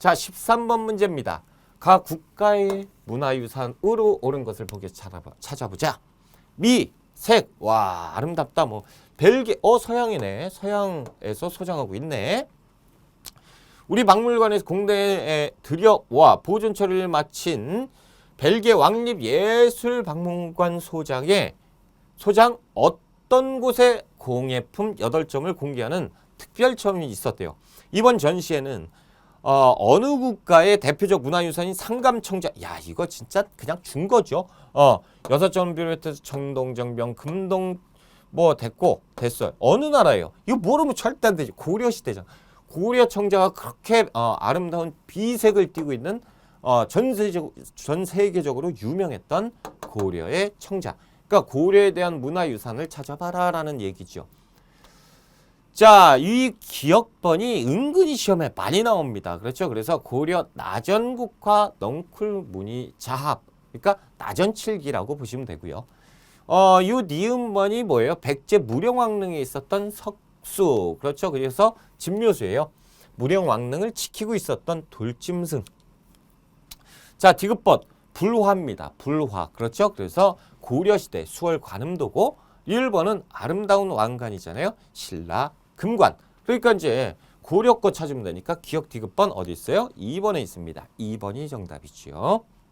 자, 13번 문제입니다. 각 국가의 문화유산으로 옳은 것을 찾아봐, 찾아보자. 미, 색, 와 아름답다. 뭐 벨기, 어 서양이네. 서양에서 소장하고 있네. 우리 박물관에서 공대에 들여와 보존 처리를 마친 벨기에 왕립 예술 박물관 소장의 소장 어떤 곳에 공예품 8점을 공개하는 특별 체험이 있었대요. 이번 전시회는 어, 어느 국가의 대표적 문화유산인 상감청자 야 이거 진짜 그냥 준 거죠. 어 여섯 점 비롯해서 청동정병 금동 뭐 됐고 됐어요. 어느 나라예요? 이거 모르면 절대 안 되지. 고려 시대잖아. 고려 청자가 그렇게 어, 아름다운 비색을 띠고 있는 어, 전 세적 전 세계적으로 유명했던 고려의 청자. 그러니까 고려에 대한 문화유산을 찾아봐라라는 얘기죠. 자, 이 기억번이 은근히 시험에 많이 나옵니다. 그렇죠? 그래서 고려 나전국화 넝쿨 무늬 자합. 그러니까 나전칠기라고 보시면 되고요. 어, 이 니은번이 뭐예요? 백제 무령왕릉에 있었던 석수. 그렇죠? 그래서 진묘수예요. 무령왕릉을 지키고 있었던 돌짐승. 자, 디귿번 불화입니다. 불화. 그렇죠? 그래서 고려시대 수월 관음도고 1번은 아름다운 왕관이잖아요. 신라 금관. 그러니까 이제 고려 거 찾으면 되니까 기억 디귿번 어디 있어요? 2번에 있습니다. 2번이 정답이죠.